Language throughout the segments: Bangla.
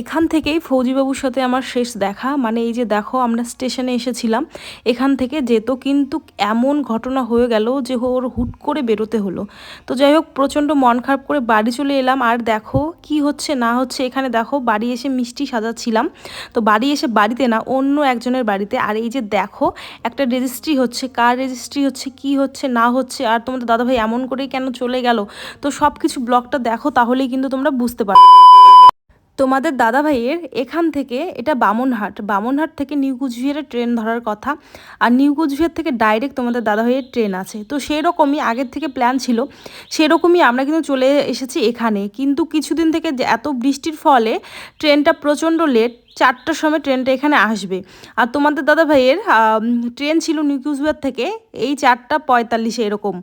এখান থেকেই ফৌজিবাবুর সাথে আমার শেষ দেখা। মানে এই যে দেখো, আমরা স্টেশনে এসেছিলাম, এখান থেকে যেত কিন্তু এমন ঘটনা হয়ে গেল যে ওর হুট করে বেরোতে হলো। তো যাই হোক, প্রচণ্ড মন খারাপ করে বাড়ি চলে এলাম। আর দেখো কি হচ্ছে, না হচ্ছে, এখানে দেখো বাড়ি এসে মিষ্টি সাজাচ্ছিলাম। তো বাড়ি এসে বাড়িতে না, অন্য একজনের বাড়িতে। আর এই যে দেখো, একটা রেজিস্ট্রি হচ্ছে। কার রেজিস্ট্রি হচ্ছে, কি হচ্ছে, না হচ্ছে, আর তোমাদের দাদাভাই এমন করেই কেন চলে গেল? তো সব কিছু ব্লগটা দেখো, তাহলেই কিন্তু তোমরা বুঝতে পারো তোমাদের দাদা ভাইয়ের এখান থেকে এটা বামনহাট। বামনহাট থেকে নিউ কুচবিহারের ট্রেন ধরার কথা। আর নিউ কুচবিহার থেকে ডাইরেক্ট তোমাদের দাদা ভাইয়ের ট্রেন আছে। তো সেরকমই আগের থেকে প্ল্যান ছিল। সেরকমই আমরা কিন্তু চলে এসেছি এখানে। কিন্তু কিছুদিন থেকে এত বৃষ্টির ফলে ট্রেনটা প্রচণ্ড লেট চারটার সময় ট্রেনটা এখানে আসবে। আর তোমাদের দাদা ভাইয়ের ট্রেন ছিল নিউ কুচবিহার থেকে এই চারটা পঁয়তাল্লিশে এরকম।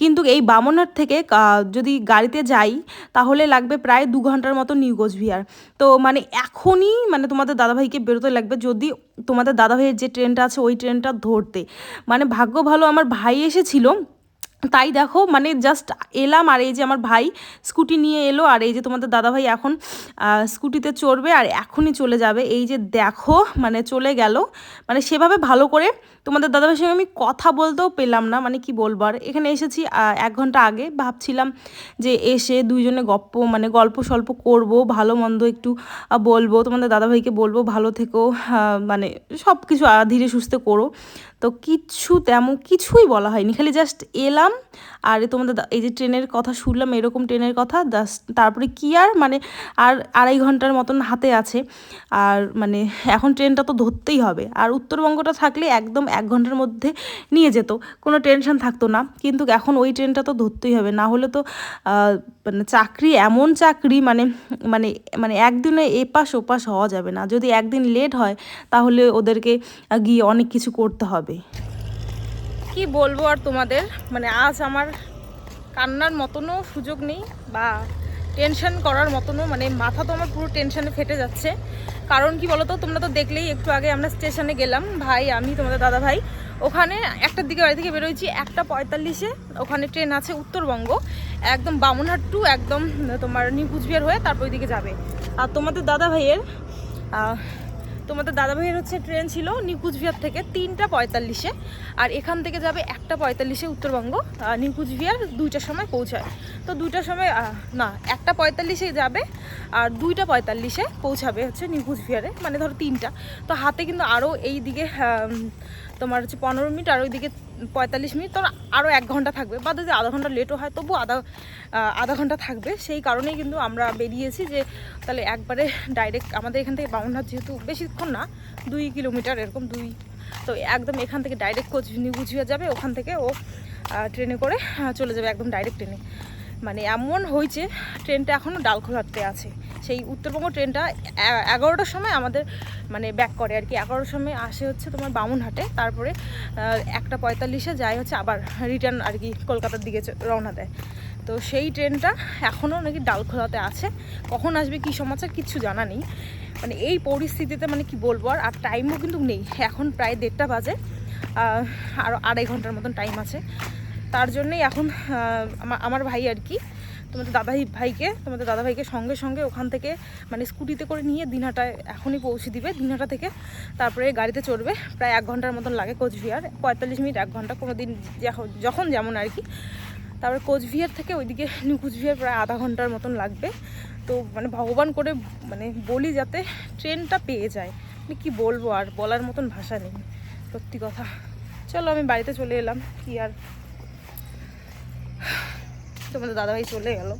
কিন্তু এই বামনহাট থেকে যদি গাড়িতে যাই, তাহলে লাগবে প্রায় দু ঘণ্টার মতো নিউ কোচবিহার তো মানে এখনই মানে তোমাদের দাদাভাইকে বেরোতে লাগবে যদি তোমাদের দাদাভাইয়ের যে ট্রেনটা আছে, ওই ট্রেনটা ধরতে। মানে ভাগ্য ভালো আমার ভাই এসেছিল তাই দেখো মানে জাস্ট এলাম আর এই যে আমার ভাই স্কুটি নিয়ে এলো আর এই যে তোমাদের দাদাভাই এখন স্কুটিতে চড়বে আর এখনই চলে যাবে। এই যে দেখো মানে চলে গেল। মানে সেভাবে ভালো করে তোমাদের দাদাভাইয়ের সঙ্গে আমি কথা বলতেও পেলাম না মানে কি বলব আর। এখানে এসেছি এক ঘণ্টা আগে ভাবছিলাম যে এসে দুইজনে গপ্প মানে গল্প সল্প করব, ভালো মন্দ একটু বলব, তোমাদের দাদাভাইকে বলব, ভালো থেকো মানে সব কিছু ধীরে সুস্থে করো। তো কিচ্ছু তেমন কিছুই বলা হয়নি, খালি জাস্ট এলাম আর তোমাদের এই যে ট্রেনের কথা শুনলাম, এরকম ট্রেনের কথা, জাস্ট তারপরে কি আর মানে আর আড়াই ঘণ্টার মতন হাতে আছে। আর মানে এখন ট্রেনটা তো ধরতেই হবে। আর উত্তরবঙ্গটা থাকলে একদম এক ঘণ্টার মধ্যে নিয়ে যেত, কোনো টেনশন থাকতো না। কিন্তু এখন ওই ট্রেনটা তো ধরতেই হবে। না হলে তো মানে চাকরি, এমন চাকরি মানে মানে মানে একদিনে এপাশ ওপাশ হওয়া যাবে না। যদি একদিন লেট হয়, তাহলে ওদেরকে গিয়ে অনেক কিছু করতে হবে। কি বলব আর তোমাদের? মানে আজ আমার কান্নার মতনও সুযোগ নেই বা টেনশন করার মতনও মানে মাথা তো আমার পুরো টেনশনে ফেটে যাচ্ছে। কারণ কি বলতো, তোমরা তো দেখলেই একটু আগে আমরা স্টেশনে গেলাম, ভাই, আমি, তোমাদের দাদা ভাই। ওখানে একটার দিকে বাড়ি থেকে বেরোয়েছি একটা পঁয়তাল্লিশে, ওখানে ট্রেন আছে উত্তরবঙ্গ, একদম বামুনহাট টু একদম তোমার নিউ কুচবিহার হয়ে তারপর ওইদিকে যাবে। আর তোমাদের দাদা ভাইয়ের তোমাদের দাদাভাইয়ের হচ্ছে ট্রেন ছিল নিউকুচবিহার থেকে তিনটা পঁয়তাল্লিশে, আর এখান থেকে যাবে একটা পঁয়তাল্লিশে উত্তরবঙ্গ নিউকুচবিহার দুইটার সময় পৌঁছায়। তো দুইটার সময় না, একটা পঁয়তাল্লিশে যাবে, আর দুইটা পঁয়তাল্লিশে পৌঁছাবে হচ্ছে নিউকুচবিহারে মানে ধরো তিনটা। তো হাতে কিন্তু আরও এই দিকে তোমার হচ্ছে পনেরো মিনিট, আর ওইদিকে পঁয়তাল্লিশ মিনিট, তোর আরও এক ঘণ্টা থাকবে। বা যদি আধা ঘণ্টা লেটও হয় তবু আধা আধা ঘণ্টা থাকবে। সেই কারণেই কিন্তু আমরা বেরিয়েছি যে, তাহলে একবারে ডাইরেক্ট আমাদের এখান থেকে বামুনহাট যেহেতু বেশিক্ষণ না, দুই কিলোমিটার এরকম দুই, তো একদম এখান থেকে ডাইরেক্ট কোচ নিগুঝিয়া যাবে, ওখান থেকে ও ট্রেনে করে চলে যাবে একদম ডাইরেক্ট ট্রেনে। মানে এমন হয়েছে, ট্রেনটা এখনও ডালখোলাতে আছে। সেই উত্তরবঙ্গ ট্রেনটা এগারোটার সময় আমাদের মানে ব্যাক করে আর কি। এগারোটার সময় আসে হচ্ছে তোমার বামুনহাটে, তারপরে একটা পঁয়তাল্লিশে যায় হচ্ছে আবার রিটার্ন আর কি কলকাতার দিকে রওনা দেয়। তো সেই ট্রেনটা এখনও নাকি ডালখোলাতে আছে। কখন আসবে, কী সমাচার কিচ্ছু জানা নেই। মানে এই পরিস্থিতিতে মানে কি বলব আর আর টাইমও কিন্তু নেই। এখন প্রায় দেড়টা বাজে আরও আড়াই ঘণ্টার মতন টাইম আছে। তার জন্যই এখন আমার ভাই আর কি, তোমাদের দাদা ভাইকে, তোমাদের দাদা ভাইকে সঙ্গে সঙ্গে ওখান থেকে মানে স্কুটিতে করে নিয়ে দিনহাটায় এখনই পৌঁছে দিবে। দিনহাটা থেকে তারপরে গাড়িতে চড়বে। প্রায় এক ঘণ্টার মতন লাগে কোচবিহার। পঁয়তাল্লিশ মিনিট, এক ঘণ্টা কোনো দিন যখন যেমন আর কি। তারপরে কোচবিহার থেকে ওইদিকে নিউ কোচবিহার প্রায় আধা ঘণ্টার মতন লাগবে। তো মানে ভগবান করে মানে বলি যাতে ট্রেনটা পেয়ে যায়। মানে কী বলব আর বলার মতন ভাষা নেই। সত্যি কথা। চলো আমি বাড়িতে চলে এলাম। কি আর তোমাদের দাদাভাই চলে গেল।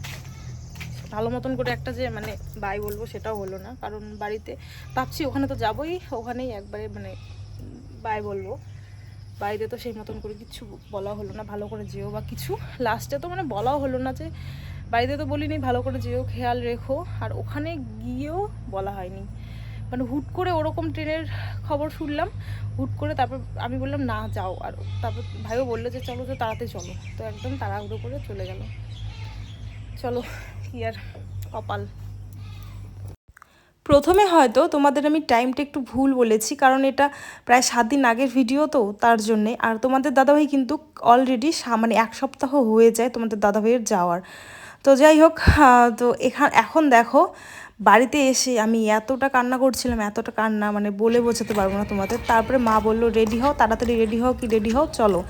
ভালো মতন করে একটা যে মানে বাই বলব সেটাও হলো না, কারণ বাড়িতে ভাবছি ওখানে তো যাবোই, ওখানেই একবারে মানে বাই বলব। বাড়িতে তো সেই মতন করে কিছু বলা হলো না, ভালো করে যেও বা কিছু। লাস্টে তো মানে বলাও হলো না যে বাড়িতে তো বলিনি, ভালো করে যেও, খেয়াল রেখো। আর ওখানে গিয়েও বলা হয়নি। মানে হুট করে ওরকম ট্রেনের খবর শুনলাম, হুট করে তারপর আমি বললাম, না, যাও। আর তারপর ভাইও বলল যে, চলো, তো তাড়াতাড়ি চলো। তো একদম তাড়াহুড়ো করে চলে গেল। চলো, কি আর কপাল। প্রথমে হয়তো তোমাদের আমি টাইমটা একটু ভুল বলেছি, কারণ এটা প্রায় সাত দিন আগের ভিডিও তো তার জন্যে। আর তোমাদের দাদাভাই কিন্তু অলরেডি মানে এক সপ্তাহ হয়ে যায় তোমাদের দাদাভাইয়ের যাওয়ার। তো যাই হোক তো এখান এখন দেখো বাড়িতে এসে আমি এতটা কান্না করছিলাম, এতটা কান্না মানে বলে বোঝাতে পারব না তোমাদের। তারপরে মা বলল, রেডি হও, তাড়াতাড়ি রেডি হও, কি রেডি হও, চলো।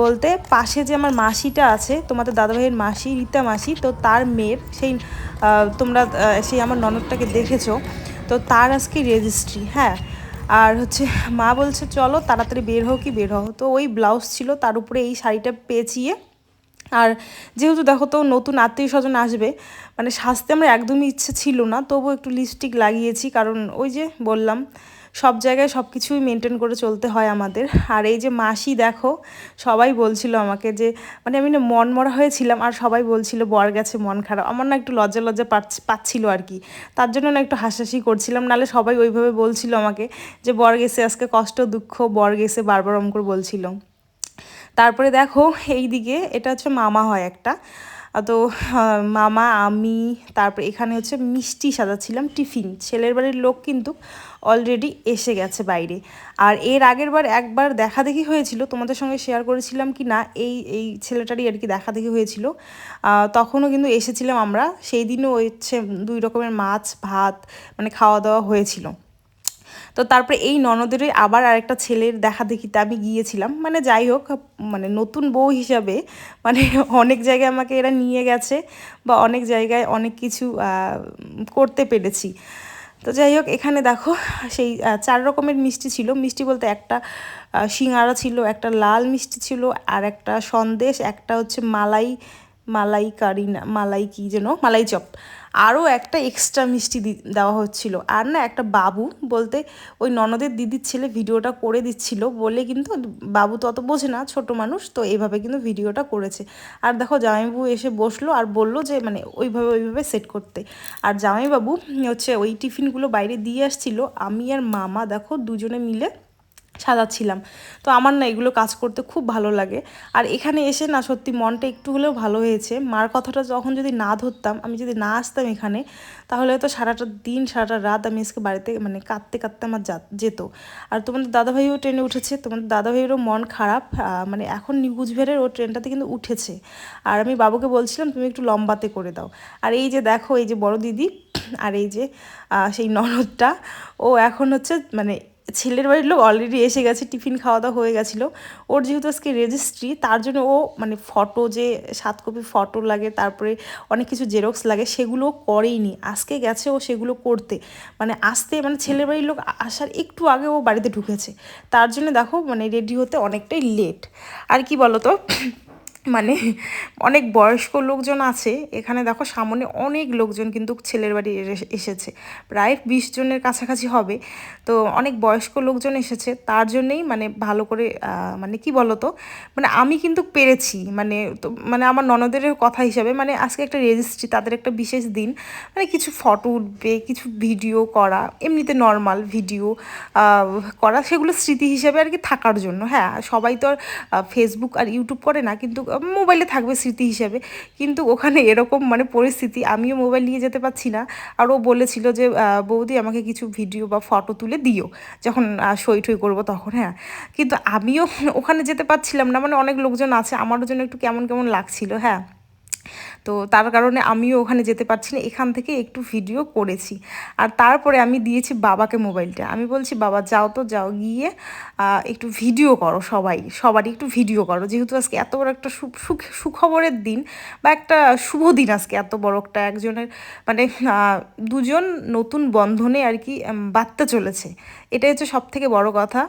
বলতে পাশে যে আমার মাসিটা আছে, তোমাদের দাদাভাইয়ের মাসি, রীতা মাসি, তো তার মেয়ের সেই তোমরা সেই আমার ননদটাকে দেখেছ, তো তার আজকে রেজিস্ট্রি হ্যাঁ। আর হচ্ছে মা বলছে, চলো, তাড়াতাড়ি বের হও কি বের হও। তো ওই ব্লাউজ ছিল, তার উপরে এই শাড়িটা পেঁচিয়ে আর যেহেতু দেখো তো নতুন আত্মীয় স্বজন আসবে মানে সাজতে আমার একদমই ইচ্ছে ছিল না তবু একটু লিপস্টিক লাগিয়েছি, কারণ ওই যে বললাম, সব জায়গায় সব কিছুই মেনটেন করে চলতে হয় আমাদের। আর এই যে মাসি দেখো, সবাই বলছিল আমাকে যে মানে আমি না মন মরা হয়েছিলাম, আর সবাই বলছিল, বর গেছে, মন খারাপ। আমার না একটু লজ্জা লজ্জা পাচ্ছিল আর কি। তার জন্য না একটু হাসাহাসি করছিলাম নালে সবাই ওইভাবে বলছিল আমাকে যে, বর গেছে, আজকে কষ্ট, দুঃখ, বর গেছে, বারবার অম করে বলছিল। তারপরে দেখো এই দিকে এটা হচ্ছে মামা হয় একটা। তো মামা, আমি, তারপরে এখানে হচ্ছে মিষ্টি সাজাচ্ছিলাম, টিফিন। ছেলের বাড়ির লোক কিন্তু অলরেডি এসে গেছে বাইরে। আর এর আগের বার একবার দেখা দেখি হয়েছিল, তোমাদের সঙ্গে শেয়ার করেছিলাম কি না, এই এই ছেলেটারই আর কি দেখা দেখি হয়েছিল। তখনও কিন্তু এসেছিলাম আমরা। সেই দিনও হচ্ছে দুই রকমের মাছ, ভাত মানে খাওয়া দাওয়া হয়েছিল। তো তারপরে এই ননদেরই আবার আরেকটা ছেলের দেখা দেখিতে আমি গিয়েছিলাম। মানে যাই হোক মানে নতুন বউ হিসাবে মানে অনেক জায়গায় আমাকে এরা নিয়ে গেছে বা অনেক জায়গায় অনেক কিছু করতে পেরেছি। তো যাই হোক, এখানে দেখো, সেই চার রকমের মিষ্টি ছিল। মিষ্টি বলতে একটা সিঙ্গারা ছিল, একটা লাল মিষ্টি ছিল আর একটা সন্দেশ, একটা হচ্ছে মালাই মালাই কারি না, মালাই কী যেন মালাই চপ আরও একটা এক্সট্রা মিষ্টি দেওয়া হচ্ছিল। আর না একটা বাবু বলতে ওই ননদের দিদির ছেলে ভিডিওটা করে দিচ্ছিল বলে কিন্তু বাবু তো অত বোঝে না, ছোট মানুষ, তো এইভাবে কিন্তু ভিডিওটা করেছে। আর দেখো জামাইবাবু এসে বসল আর বলল যে মানে ওইভাবে ওইভাবে সেট করতে। আর জামাইবাবু হচ্ছে ওই টিফিনগুলো বাইরে দিয়ে আসছিল। আমি আর মামা দেখো দুজনে মিলে সাজাচ্ছিলাম। তো আমার না এগুলো কাজ করতে খুব ভালো লাগে। আর এখানে এসে না সত্যি মনটা একটু হলেও ভালো হয়েছে। মার কথাটা যখন যদি না ধরতাম, আমি যদি না আসতাম এখানে, তাহলে হয়তো সারাটা দিন, সারাটা রাত আমি আজকে বাড়িতে মানে কাঁদতে কাঁদতে আমার যেত। আর তোমাদের দাদাভাইও ট্রেনে উঠেছে। তোমাদের দাদাভাইয়েরও মন খারাপ। মানে এখন নিকুচভেরের ও ট্রেনটাতে কিন্তু উঠেছে। আর আমি বাবুকে বলছিলাম, তুমি একটু লম্বাতে করে দাও। আর এই যে দেখো, এই যে বড় দিদি, আর এই যে সেই ননদটা, ও এখন হচ্ছে মানে ছেলের বাড়ির লোক অলরেডি এসে গেছে, টিফিন খাওয়া দাওয়া হয়ে গেছিল। ওর যেহেতু আজকে রেজিস্ট্রি তার জন্য ও মানে ফটো যে সাত কপি ফটো লাগে, তারপরে অনেক কিছু জেরক্স লাগে, সেগুলো করেইনি। আজকে গেছে ও সেগুলো করতে। মানে আসতে মানে ছেলের বাড়ির লোক আসার একটু আগে ও বাড়িতে ঢুকেছে। তার জন্য দেখো মানে রেডি হতে অনেকটাই লেট আর কি বলো তো মানে অনেক বয়স্ক লোকজন আছে। এখানে দেখো সামনে অনেক লোকজন কিন্তু ছেলের বাড়ি এসেছে। প্রায় বিশ জনের কাছাকাছি হবে। তো অনেক বয়স্ক লোকজন এসেছে। তার জন্যেই মানে ভালো করে মানে কি বলো তো মানে আমি কিন্তু পেরেছি। মানে তো মানে আমার ননদের কথা হিসাবে মানে আজকে একটা রেজিস্ট্রি তাদের একটা বিশেষ দিন। মানে কিছু ফটো উঠবে, কিছু ভিডিও করা, এমনিতে নর্মাল ভিডিও করা, সেগুলো স্মৃতি হিসেবে আর কি থাকার জন্য। হ্যাঁ সবাই তো আর ফেসবুক আর ইউটিউব করে না। কিন্তু মোবাইলে থাকবে স্মৃতি হিসাবে। কিন্তু ওখানে এরকম মানে পরিস্থিতি, আমিও মোবাইল নিয়ে যেতে পারছি না। আর ও বলেছিল যে বৌদি আমাকে কিছু ভিডিও বা ফটো তুলে দিও, যখন সই ঠই করব তখন। হ্যাঁ কিন্তু আমিও ওখানে যেতে পারছিলাম না। মানে অনেক লোকজন আছে, আমারও জন্য একটু কেমন কেমন লাগছিল। হ্যাঁ। তো তার কারণে আমিও ওখানে যেতে পারছি না। এখান থেকে একটু ভিডিও করেছি। আর তারপরে আমি দিয়েছি বাবাকে মোবাইলটা আমি বলছি, বাবা, যাও তো, যাও গিয়ে একটু ভিডিও করো সবাই। সবারই একটু ভিডিও করো। যেহেতু আজকে এত বড় একটা সুখ, সুখবরের দিন বা একটা শুভ দিন আজকে এত বড় একটা একজনের মানে দুজন নতুন বন্ধনে আর কি বাঁধতে চলেছে। এটাই হচ্ছে সব থেকে বড় কথা।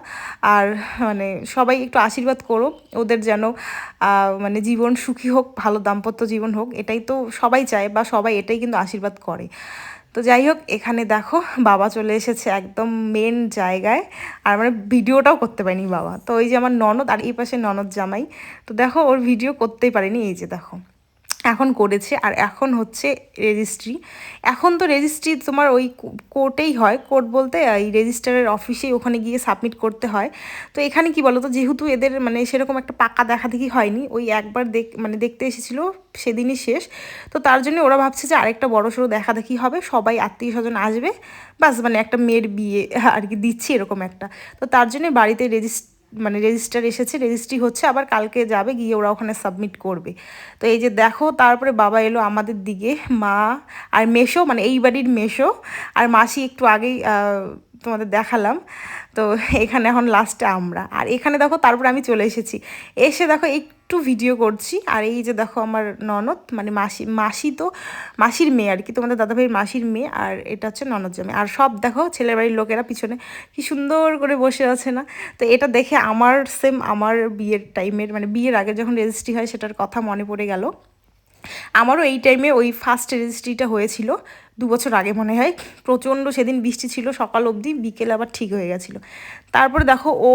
আর মানে সবাই একটু আশীর্বাদ করো। ওদের যেন মানে জীবন সুখী হোক, ভালো দাম্পত্য জীবন হোক এটাই তো সবাই চায় বা সবাই এটাই কিন্তু আশীর্বাদ করে। তো যাই হোক, এখানে দেখো বাবা চলে এসেছে একদম মেন জায়গায়। আর মানে ভিডিওটাও করতে পারিনি বাবা। তো ওই যে আমার ননদ আর এই পাশে ননদ জামাই। তো দেখো ওর ভিডিও করতেই পারিনি, এই যে দেখো। এখন করেছে আর এখন হচ্ছে রেজিস্ট্রি এখন তো রেজিস্ট্রি তোমার ওই কোর্টেই হয়। কোর্ট বলতে এই রেজিস্টারের অফিসেই ওখানে গিয়ে সাবমিট করতে হয়। তো এখানে কি বলো তো যেহেতু এদের মানে সেরকম একটা পাকা দেখা দেখি হয়নি, ওই একবার দেখ মানে দেখতে এসেছিল, সেদিনই শেষ। তো তার জন্য ওরা ভাবছে যে আরেকটা বড় সড়ো দেখা দেখি হবে, সবাই আত্মীয় স্বজন আসবে। বাস মানে একটা মেয়ের বিয়ে আর কি দিচ্ছি এরকম একটা। তো তার জন্য বাড়িতে রেজিস্ট মানে রেজিস্টার এসেছে রেজিস্ট্রি হচ্ছে, আবার কালকে যাবে, গিয়ে ওরা ওখানে সাবমিট করবে। তো এই যে দেখো, তারপরে বাবা এলো আমাদের দিকে, মা আর মেশো মানে এই বাড়ির মেশো, আর মাসি একটু আগেই তোমাদের দেখালাম। তো এখানে এখন লাস্টে আমরা। আর এখানে দেখো তারপর আমি চলে এসেছি। এসে দেখো একটু ভিডিও করছি। আর এই যে দেখো আমার ননদ মানে মাসি মাসি তো, মাসির মেয়ে আর কি। তোমাদের দাদাভাইয়ের মাসির মেয়ে আর এটা হচ্ছে ননদ জামে আর সব দেখো ছেলের বাড়ির লোকেরা পিছনে কি সুন্দর করে বসে আছে না? তো এটা দেখে আমার সেম আমার বিয়ের টাইমের মানে বিয়ের আগে যখন রেজিস্ট্রি হয় সেটার কথা মনে পড়ে গেল। আমারও এই টাইমে ওই ফার্স্ট রেজিস্ট্রিটা হয়েছিল, দু বছর আগে মনে হয়। প্রচণ্ড সেদিন বৃষ্টি ছিল সকাল অবধি, বিকেলে আবার ঠিক হয়ে গেছিল। তারপরে দেখো ও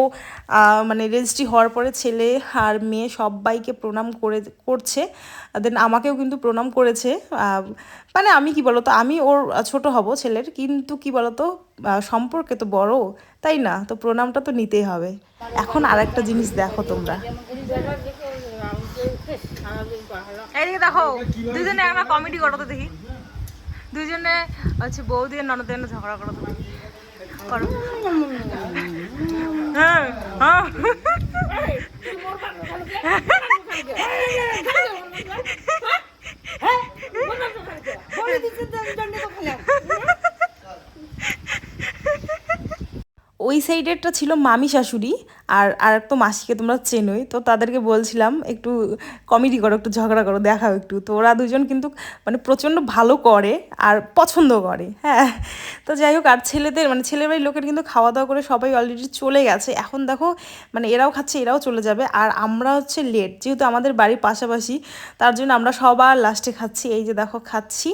মানে রেজিস্ট্রি হওয়ার পরে ছেলে আর মেয়ে সবাইকে প্রণাম করে, করছে। দেন আমাকেও কিন্তু প্রণাম করেছে। মানে আমি কি বলতো, আমি ওর ছোট হব ছেলের, কিন্তু কি বলতো সম্পর্কে তো বড়, তাই না? তো প্রণামটা তো নিতেই হবে। এখন আর একটা জিনিস দেখো তোমরা। এইদিকে দেখো দুজনে একটা কমেডি করো তো দেখি। দুজনে হচ্ছে আর ননদের জন্য ঝগড়া করো করো। হ্যাঁ হ্যাঁ। ওই সাইডেরটা ছিল মামি শাশুড়ি আর আর তো মাসিকে তোমরা চেনোই, তো তাদেরকে বলছিলাম, একটু কমেডি করো, একটু ঝগড়া করো, দেখাও একটু। তো ওরা দুজন কিন্তু মানে প্রচণ্ড ভালো করে আর পছন্দ করে হ্যাঁ। তো যাই হোক, আর ছেলেদের মানে ছেলের বাড়ির লোকের কিন্তু খাওয়া দাওয়া করে সবাই অলরেডি চলে গেছে। এখন দেখো মানে এরাও খাচ্ছে, এরাও চলে যাবে। আর আমরা হচ্ছে লেট যেহেতু আমাদের বাড়ির পাশাপাশি, তার জন্য আমরা সবার লাস্টে খাচ্ছি। এই যে দেখো, খাচ্ছি।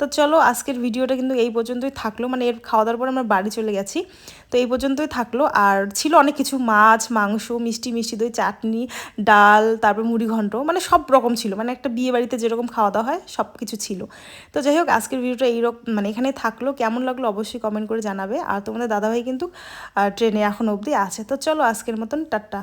তো চলো আজকের ভিডিওটা কিন্তু এই পর্যন্তই থাকল। মানে এর খাওয়া দাওয়ার পর আমরা বাড়ি চলে গেছি। তো এই পর্যন্তই থাকল। আর ছিল অনেক কিছু, মাছ, মাংস, মিষ্টি মিষ্টি দই, চাটনি, ডাল, তারপর মুড়ি, ঘন্ট মানে সব রকম ছিল। মানে একটা বিয়ে বাড়িতে যেরকম খাওয়া দাওয়া হয়, সব কিছু ছিল। তো যাই হোক, আজকের ভিডিওটা এইরকম মানে এখানে থাকল। কেমন লাগল অবশ্যই কমেন্ট করে জানাবে। আর তোমাদের দাদাভাই কিন্তু ট্রেনে এখন অবধি আছে। তো চলো আজকের মতন, টাটা।